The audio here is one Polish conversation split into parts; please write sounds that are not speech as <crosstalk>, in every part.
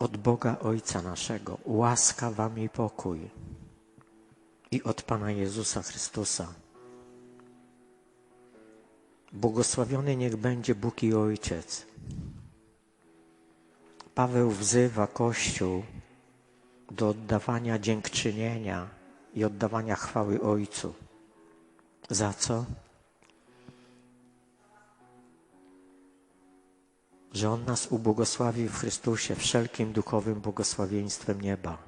od Boga Ojca naszego łaska wam i pokój i od Pana Jezusa Chrystusa. Błogosławiony niech będzie Bóg i Ojciec. Paweł wzywa Kościół do oddawania dziękczynienia i oddawania chwały Ojcu. Za co? Że On nas ubłogosławił w Chrystusie wszelkim duchowym błogosławieństwem nieba.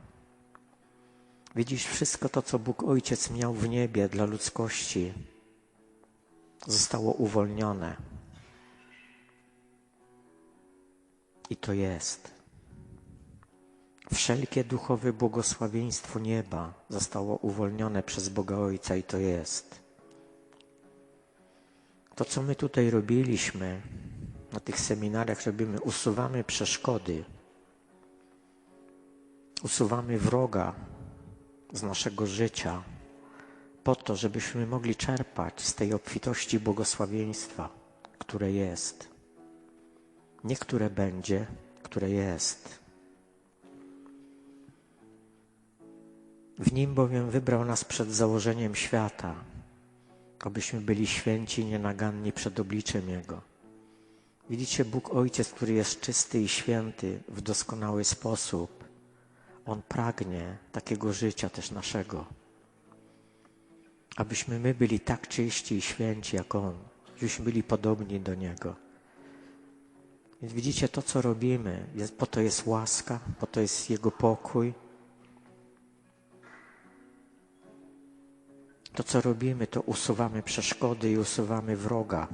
Widzisz, wszystko to, co Bóg Ojciec miał w niebie dla ludzkości, zostało uwolnione. I to jest. Wszelkie duchowe błogosławieństwo nieba zostało uwolnione przez Boga Ojca i to jest. To, co my tutaj robiliśmy, na tych seminariach robimy, usuwamy przeszkody, usuwamy wroga z naszego życia, po to, żebyśmy mogli czerpać z tej obfitości błogosławieństwa, które jest. Nie które będzie, które jest. W nim bowiem wybrał nas przed założeniem świata, abyśmy byli święci, nienaganni przed obliczem Jego. Widzicie, Bóg Ojciec, który jest czysty i święty w doskonały sposób, On pragnie takiego życia też naszego. Abyśmy my byli tak czyści i święci jak On, żebyśmy byli podobni do Niego. Więc widzicie, to co robimy, jest, po to jest łaska, po to jest Jego pokój, To, co robimy, to usuwamy przeszkody i usuwamy wroga,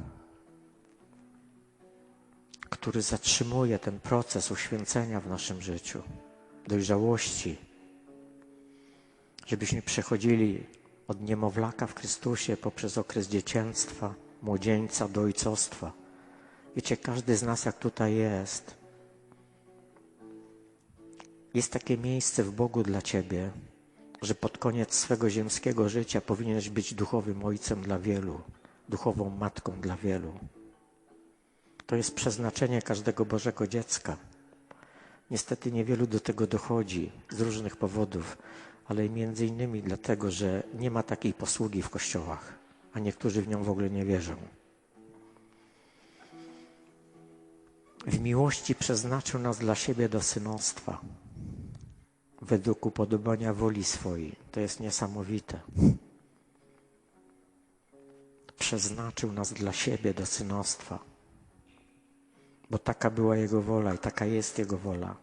który zatrzymuje ten proces uświęcenia w naszym życiu, dojrzałości, żebyśmy przechodzili od niemowlaka w Chrystusie poprzez okres dziecięctwa, młodzieńca do ojcostwa. Wiecie, każdy z nas, jak tutaj jest, jest takie miejsce w Bogu dla Ciebie, że pod koniec swego ziemskiego życia powinieneś być duchowym ojcem dla wielu, duchową matką dla wielu. To jest przeznaczenie każdego Bożego dziecka. Niestety niewielu do tego dochodzi z różnych powodów, ale między innymi dlatego, że nie ma takiej posługi w kościołach, a niektórzy w nią w ogóle nie wierzą. W miłości przeznaczył nas dla siebie do synostwa według upodobania woli swojej. To jest niesamowite. Przeznaczył nas dla siebie do synostwa, bo taka była Jego wola i taka jest Jego wola.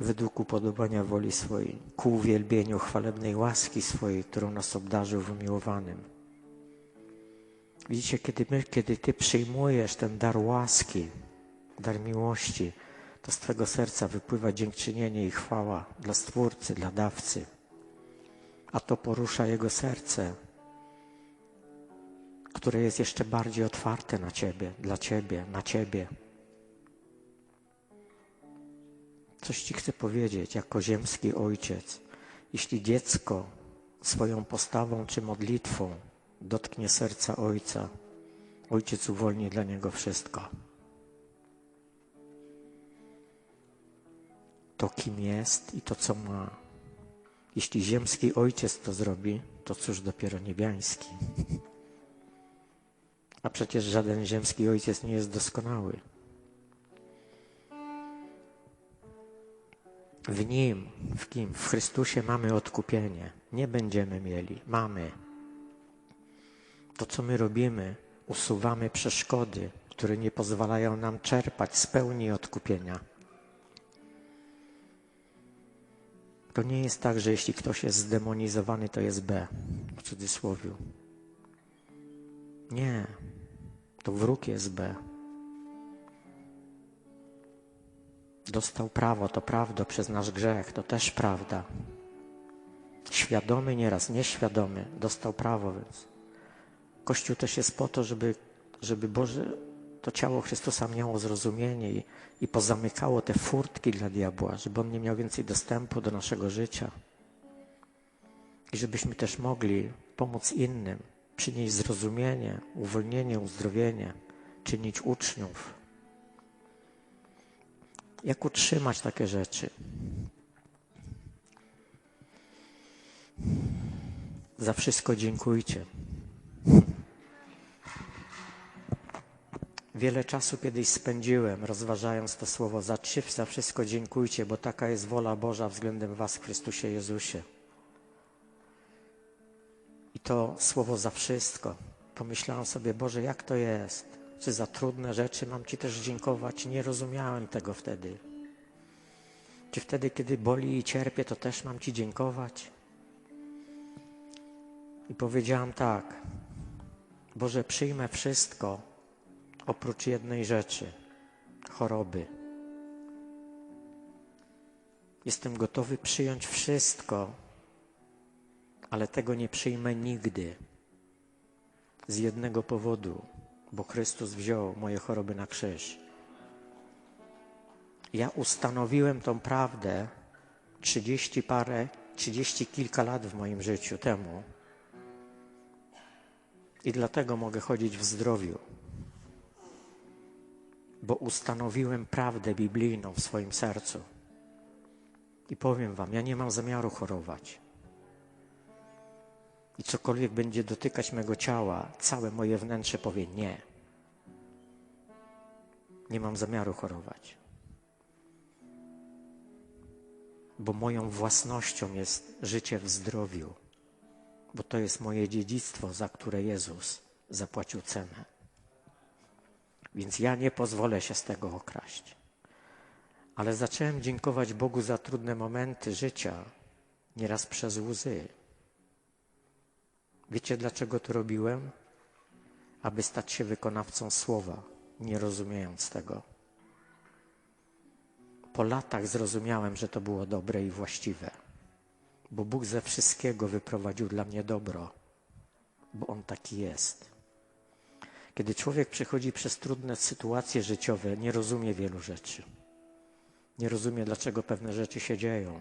Według upodobania woli swojej, ku uwielbieniu chwalebnej łaski swojej, którą nas obdarzył w umiłowanym. Widzicie, kiedy, my, kiedy Ty przyjmujesz ten dar łaski, dar miłości, to z Twego serca wypływa dziękczynienie i chwała dla Stwórcy, dla dawcy. A to porusza Jego serce, które jest jeszcze bardziej otwarte na Ciebie, dla Ciebie, na Ciebie. Coś Ci chcę powiedzieć jako ziemski ojciec. Jeśli dziecko swoją postawą czy modlitwą dotknie serca ojca, ojciec uwolni dla niego wszystko. to, kim jest i to, co ma. Jeśli ziemski ojciec to zrobi, to cóż dopiero niebiański. A przecież żaden ziemski ojciec nie jest doskonały. W Nim, w kim? W Chrystusie mamy odkupienie. Nie będziemy mieli, mamy. To, co my robimy, usuwamy przeszkody, które nie pozwalają nam czerpać z pełni odkupienia. To nie jest tak, że jeśli ktoś jest zdemonizowany, to jest B, w cudzysłowie. Nie, to wróg jest B. Dostał prawo, to prawda, przez nasz grzech, to też prawda. Świadomy nieraz, nieświadomy, dostał prawo, więc Kościół też jest po to, żeby, żeby Boże, to ciało Chrystusa miało zrozumienie i, i pozamykało te furtki dla diabła, żeby on nie miał więcej dostępu do naszego życia. I żebyśmy też mogli pomóc innym, przynieść zrozumienie, uwolnienie, uzdrowienie, czynić uczniów. Jak utrzymać takie rzeczy? Za wszystko dziękujcie. Wiele czasu kiedyś spędziłem rozważając to słowo za za wszystko dziękujcie, bo taka jest wola Boża względem Was w Chrystusie Jezusie. To słowo za wszystko. Pomyślałem sobie, Boże, jak to jest? Czy za trudne rzeczy mam Ci też dziękować? Nie rozumiałem tego wtedy. Czy wtedy, kiedy boli i cierpię, to też mam Ci dziękować? I powiedziałam tak, Boże, przyjmę wszystko oprócz jednej rzeczy choroby. Jestem gotowy przyjąć wszystko, ale tego nie przyjmę nigdy. Z jednego powodu, bo Chrystus wziął moje choroby na krzyż. Ja ustanowiłem tą prawdę trzydzieści parę, trzydzieści kilka lat w moim życiu temu. I dlatego mogę chodzić w zdrowiu, bo ustanowiłem prawdę biblijną w swoim sercu. I powiem Wam, ja nie mam zamiaru chorować. I cokolwiek będzie dotykać mego ciała, całe moje wnętrze powie nie. Nie mam zamiaru chorować. Bo moją własnością jest życie w zdrowiu bo to jest moje dziedzictwo, za które Jezus zapłacił cenę. Więc ja nie pozwolę się z tego okraść. Ale zacząłem dziękować Bogu za trudne momenty życia, nieraz przez łzy. Wiecie, dlaczego to robiłem? Aby stać się wykonawcą słowa, nie rozumiejąc tego. Po latach zrozumiałem, że to było dobre i właściwe bo Bóg ze wszystkiego wyprowadził dla mnie dobro, bo On taki jest. Kiedy człowiek przechodzi przez trudne sytuacje życiowe, nie rozumie wielu rzeczy. Nie rozumie, dlaczego pewne rzeczy się dzieją.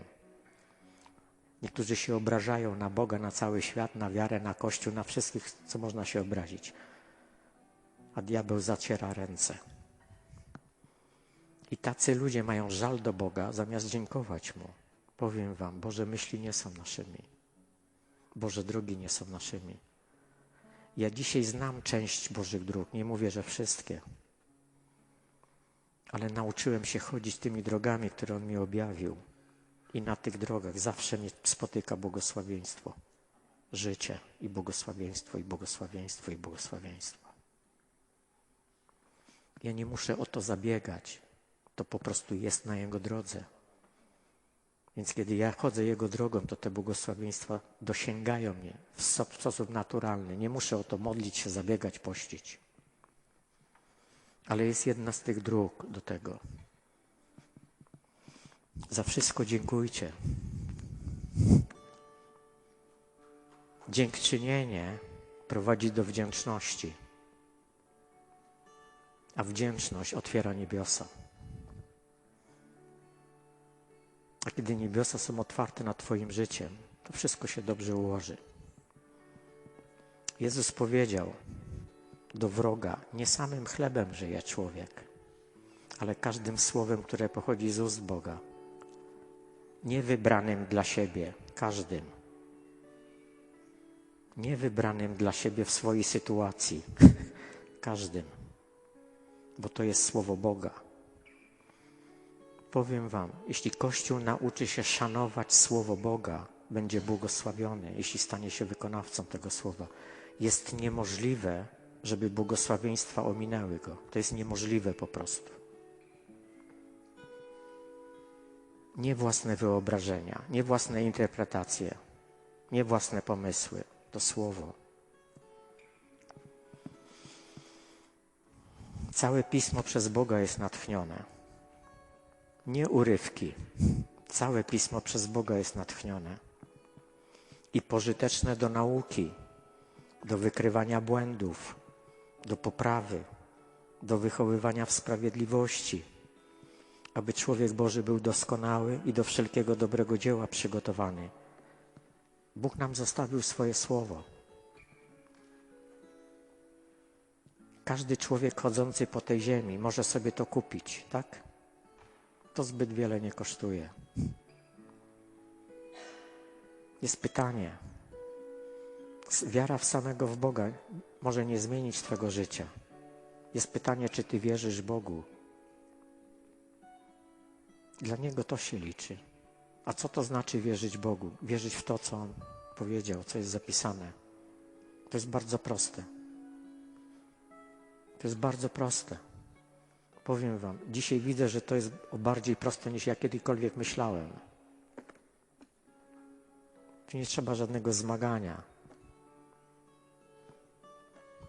Niektórzy się obrażają na Boga, na cały świat, na wiarę, na Kościół, na wszystkich, co można się obrazić. A diabeł zaciera ręce. I tacy ludzie mają żal do Boga, zamiast dziękować Mu. Powiem Wam, Boże myśli nie są naszymi. Boże drogi nie są naszymi. Ja dzisiaj znam część Bożych dróg, nie mówię, że wszystkie, ale nauczyłem się chodzić tymi drogami, które On mi objawił. I na tych drogach zawsze mnie spotyka błogosławieństwo. Życie i błogosławieństwo, i błogosławieństwo, i błogosławieństwo. Ja nie muszę o to zabiegać. To po prostu jest na Jego drodze. Więc kiedy ja chodzę Jego drogą, to te błogosławieństwa dosięgają mnie w sposób naturalny. Nie muszę o to modlić się, zabiegać, pościć. Ale jest jedna z tych dróg do tego. Za wszystko dziękujcie. Dziękczynienie prowadzi do wdzięczności, a wdzięczność otwiera niebiosa. A kiedy niebiosa są otwarte nad Twoim życiem, to wszystko się dobrze ułoży. Jezus powiedział do wroga: Nie samym chlebem żyje człowiek, ale każdym słowem, które pochodzi z ust Boga. Nie wybranym dla siebie, każdym. Nie wybranym dla siebie w swojej sytuacji, <laughs> każdym, bo to jest słowo Boga. Powiem Wam, jeśli Kościół nauczy się szanować Słowo Boga, będzie błogosławiony, jeśli stanie się wykonawcą tego Słowa. Jest niemożliwe, żeby błogosławieństwa ominęły go. To jest niemożliwe po prostu. Nie własne wyobrażenia, nie własne interpretacje, nie własne pomysły. To Słowo. Całe pismo przez Boga jest natchnione nie urywki. Całe pismo przez Boga jest natchnione i pożyteczne do nauki, do wykrywania błędów, do poprawy, do wychowywania w sprawiedliwości, aby człowiek Boży był doskonały i do wszelkiego dobrego dzieła przygotowany. Bóg nam zostawił swoje słowo. Każdy człowiek chodzący po tej ziemi może sobie to kupić, tak? to zbyt wiele nie kosztuje. Jest pytanie. Wiara w samego w Boga może nie zmienić Twojego życia. Jest pytanie, czy Ty wierzysz Bogu. Dla Niego to się liczy. A co to znaczy wierzyć Bogu? Wierzyć w to, co On powiedział, co jest zapisane. To jest bardzo proste. To jest bardzo proste. Powiem Wam, dzisiaj widzę, że to jest bardziej proste niż ja kiedykolwiek myślałem. Tu nie trzeba żadnego zmagania.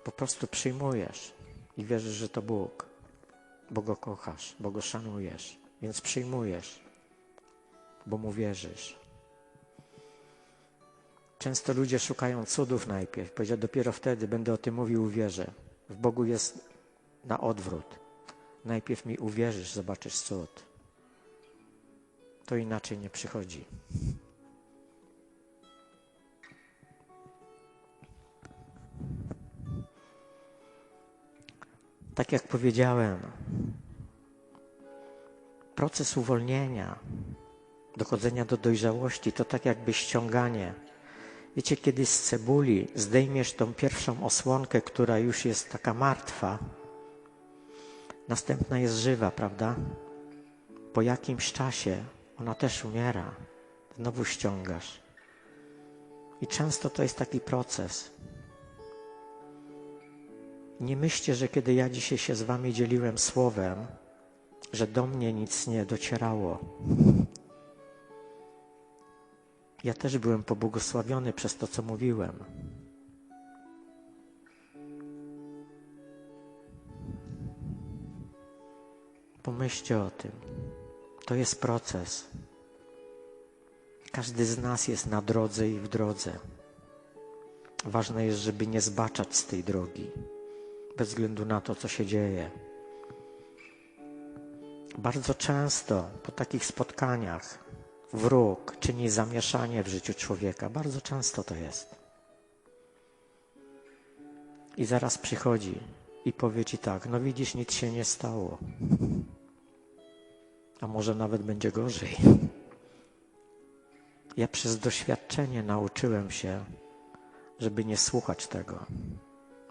Po prostu przyjmujesz i wierzysz, że to Bóg, bo Go kochasz, bo Go szanujesz, więc przyjmujesz, bo Mu wierzysz. Często ludzie szukają cudów najpierw. Powiedział, dopiero wtedy będę o tym mówił, uwierzę. W Bogu jest na odwrót. Najpierw mi uwierzysz, zobaczysz cud. To inaczej nie przychodzi. Tak jak powiedziałem, proces uwolnienia, dochodzenia do dojrzałości to tak jakby ściąganie. Wiecie, kiedy z cebuli zdejmiesz tą pierwszą osłonkę, która już jest taka martwa, następna jest żywa, prawda? Po jakimś czasie ona też umiera. Znowu ściągasz. I często to jest taki proces. Nie myślcie, że kiedy ja dzisiaj się z wami dzieliłem słowem, że do mnie nic nie docierało. Ja też byłem pobłogosławiony przez to, co mówiłem. Pomyślcie o tym. To jest proces. Każdy z nas jest na drodze i w drodze. Ważne jest, żeby nie zbaczać z tej drogi bez względu na to, co się dzieje. Bardzo często po takich spotkaniach wróg czyni zamieszanie w życiu człowieka. Bardzo często to jest. I zaraz przychodzi i powie ci tak: No widzisz, nic się nie stało. A może nawet będzie gorzej. Ja przez doświadczenie nauczyłem się, żeby nie słuchać tego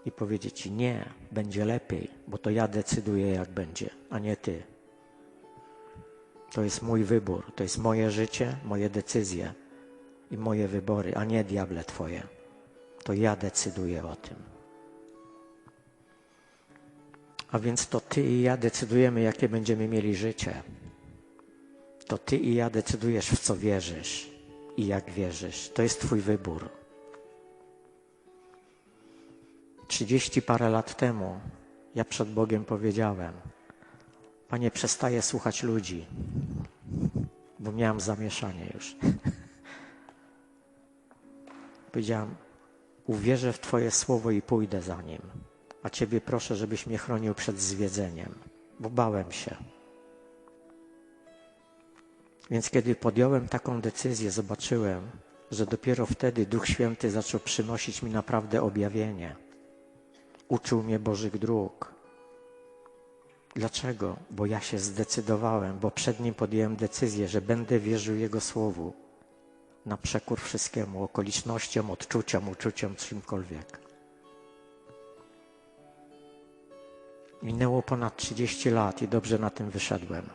i powiedzieć Ci nie, będzie lepiej, bo to ja decyduję, jak będzie, a nie Ty. To jest mój wybór, to jest moje życie, moje decyzje i moje wybory, a nie diable Twoje. To ja decyduję o tym. A więc to Ty i ja decydujemy, jakie będziemy mieli życie. To Ty i ja decydujesz, w co wierzysz i jak wierzysz. To jest Twój wybór. Trzydzieści parę lat temu ja przed Bogiem powiedziałem: Panie, przestaję słuchać ludzi, bo miałem zamieszanie już. <laughs> Powiedziałem: Uwierzę w Twoje słowo i pójdę za nim. A Ciebie proszę, żebyś mnie chronił przed zwiedzeniem, bo bałem się. Więc kiedy podjąłem taką decyzję, zobaczyłem, że dopiero wtedy Duch Święty zaczął przynosić mi naprawdę objawienie. Uczył mnie Bożych dróg. Dlaczego? Bo ja się zdecydowałem, bo przed nim podjąłem decyzję, że będę wierzył Jego Słowu na przekór wszystkiemu, okolicznościom, odczuciom, uczuciom, czymkolwiek. Minęło ponad 30 lat i dobrze na tym wyszedłem.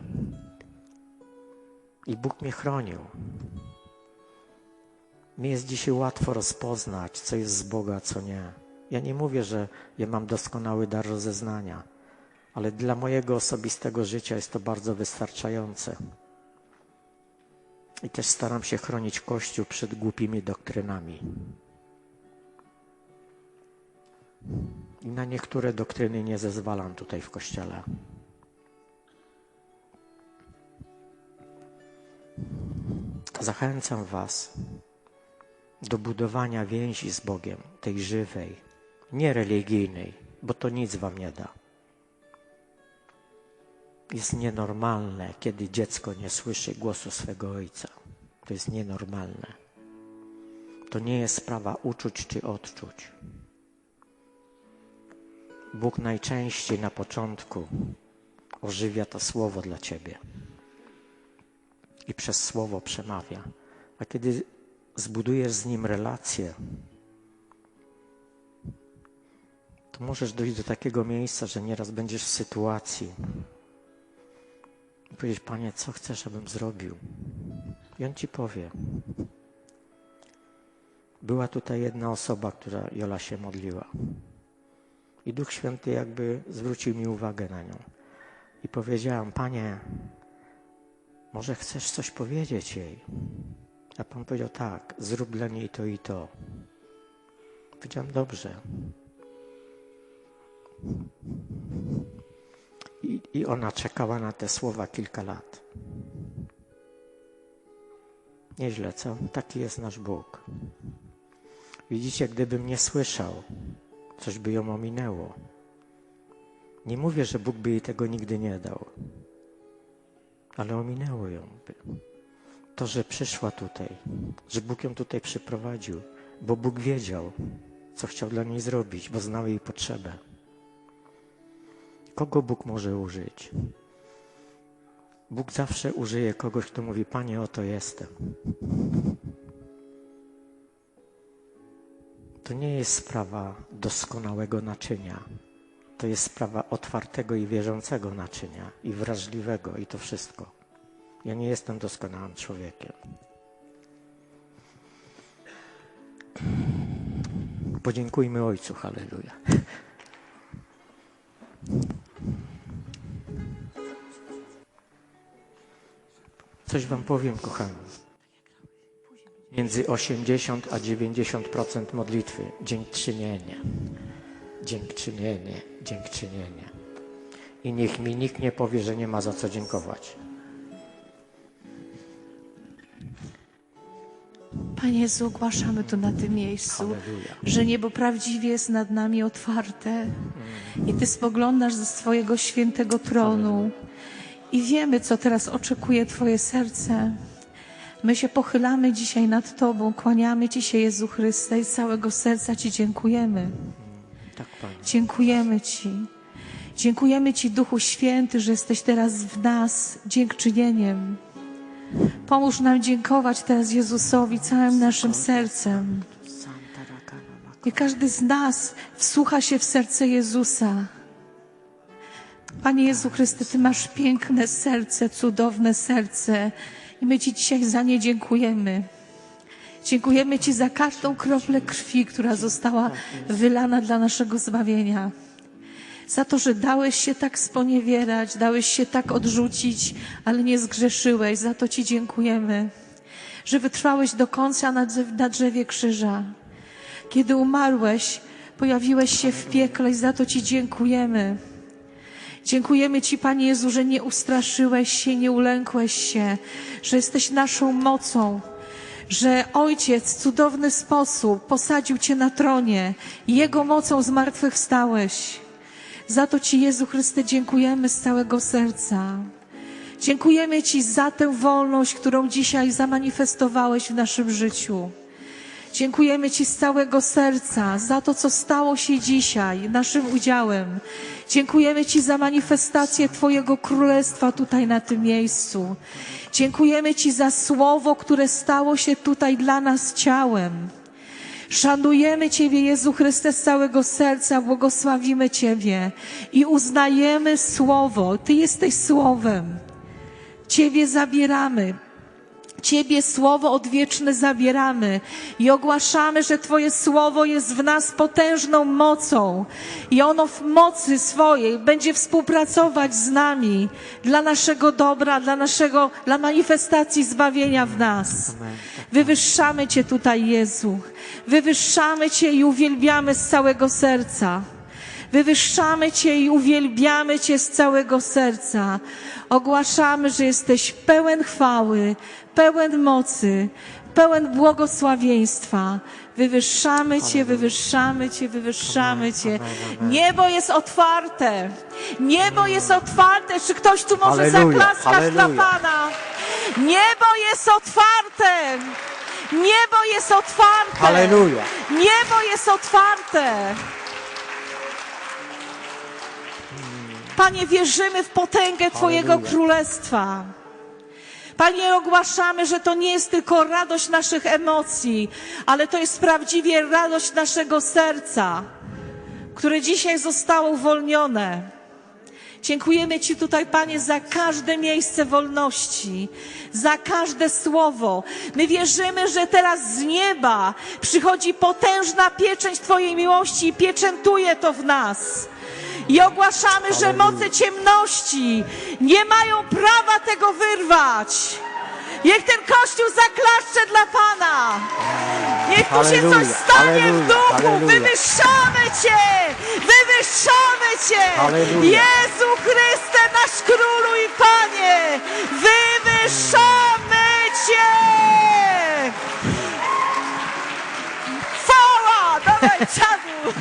I Bóg mnie chronił. Mi jest dzisiaj łatwo rozpoznać, co jest z Boga, co nie. Ja nie mówię, że ja mam doskonały dar rozeznania, ale dla mojego osobistego życia jest to bardzo wystarczające. I też staram się chronić Kościół przed głupimi doktrynami. I na niektóre doktryny nie zezwalam tutaj w Kościele. Zachęcam Was do budowania więzi z Bogiem, tej żywej, nie religijnej, bo to nic Wam nie da. Jest nienormalne, kiedy dziecko nie słyszy głosu swego ojca. To jest nienormalne. To nie jest sprawa uczuć czy odczuć. Bóg najczęściej na początku ożywia to słowo dla ciebie. i przez słowo przemawia. A kiedy zbudujesz z nim relację, to możesz dojść do takiego miejsca, że nieraz będziesz w sytuacji i powiedzieć, Panie, co chcesz, abym zrobił? I on ci powie. Była tutaj jedna osoba, która Jola się modliła. I Duch Święty jakby zwrócił mi uwagę na nią. I powiedziałam, Panie, może chcesz coś powiedzieć jej? A Pan powiedział, tak, zrób dla niej to i to. Powiedziałam, dobrze. I, I ona czekała na te słowa kilka lat. Nieźle, co? Taki jest nasz Bóg. Widzicie, gdybym nie słyszał, coś by ją ominęło. Nie mówię, że Bóg by jej tego nigdy nie dał, ale ominęło ją. To, że przyszła tutaj, że Bóg ją tutaj przyprowadził, bo Bóg wiedział, co chciał dla niej zrobić, bo znał jej potrzebę. Kogo Bóg może użyć? Bóg zawsze użyje kogoś, kto mówi: Panie, oto jestem. To nie jest sprawa doskonałego naczynia. To jest sprawa otwartego i wierzącego naczynia i wrażliwego i to wszystko. Ja nie jestem doskonałym człowiekiem. Podziękujmy Ojcu, halleluja. Coś wam powiem, kochani. Między 80 a 90% modlitwy dziękczynienie. Dziękczynienie, dziękczynienie. I niech mi nikt nie powie, że nie ma za co dziękować. Panie Jezu, ogłaszamy tu na tym miejscu, Halleluja. że niebo prawdziwie jest nad nami otwarte i Ty spoglądasz ze swojego świętego tronu i wiemy, co teraz oczekuje Twoje serce. My się pochylamy dzisiaj nad Tobą, kłaniamy Ci się, Jezu Chryste, i z całego serca Ci dziękujemy. Tak. Dziękujemy Ci. Dziękujemy Ci, Duchu Święty, że jesteś teraz w nas dziękczynieniem. Pomóż nam dziękować teraz Jezusowi całym naszym sercem. Niech każdy z nas wsłucha się w serce Jezusa. Panie Jezu Chryste, Ty masz piękne serce, cudowne serce i my Ci dzisiaj za nie dziękujemy. Dziękujemy Ci za każdą kroplę krwi, która została wylana dla naszego zbawienia. Za to, że dałeś się tak sponiewierać, dałeś się tak odrzucić, ale nie zgrzeszyłeś. Za to Ci dziękujemy, że wytrwałeś do końca na drzew- na drzewie krzyża. Kiedy umarłeś, pojawiłeś się w piekle i za to Ci dziękujemy. Dziękujemy Ci, Panie Jezu, że nie ustraszyłeś się, nie ulękłeś się, że jesteś naszą mocą, że Ojciec w cudowny sposób posadził Cię na tronie i Jego mocą zmartwychwstałeś. Za to Ci, Jezu Chryste, dziękujemy z całego serca. Dziękujemy Ci za tę wolność, którą dzisiaj zamanifestowałeś w naszym życiu. Dziękujemy Ci z całego serca za to, co stało się dzisiaj naszym udziałem. Dziękujemy Ci za manifestację Twojego Królestwa tutaj na tym miejscu. Dziękujemy Ci za słowo, które stało się tutaj dla nas ciałem. Szanujemy Ciebie, Jezu Chryste, z całego serca, błogosławimy Ciebie i uznajemy Słowo. Ty jesteś Słowem. Ciebie zabieramy. Ciebie słowo odwieczne zabieramy i ogłaszamy, że Twoje słowo jest w nas potężną mocą i ono w mocy swojej będzie współpracować z nami dla naszego dobra, dla naszego, dla manifestacji zbawienia w nas. Wywyższamy Cię tutaj, Jezu. Wywyższamy Cię i uwielbiamy z całego serca. Wywyższamy Cię i uwielbiamy Cię z całego serca. Ogłaszamy, że jesteś pełen chwały, pełen mocy, pełen błogosławieństwa. Wywyższamy Cię, wywyższamy Cię, wywyższamy Cię. Niebo jest otwarte. Niebo jest otwarte. Czy ktoś tu może zaklaskać dla. Pana? Niebo jest otwarte. Niebo jest otwarte. Halleluja. Niebo jest otwarte. Panie, wierzymy w potęgę Twojego królestwa. Panie, ogłaszamy, że to nie jest tylko radość naszych emocji, ale to jest prawdziwie radość naszego serca, które dzisiaj zostało uwolnione. Dziękujemy Ci tutaj, Panie, za każde miejsce wolności, za każde słowo. My wierzymy, że teraz z nieba przychodzi potężna pieczęć Twojej miłości i pieczętuje to w nas i ogłaszamy, że moce ciemności nie mają prawa tego wyrwać. Niech ten kościół zaklaszcze dla Pana. Niech tu się coś stanie w duchu. Wywyższamy Cię! Wywyższamy Cię! Jezu Chryste, nasz Królu i Panie! Wywyższamy Cię! Chwała! Dawaj, czadu!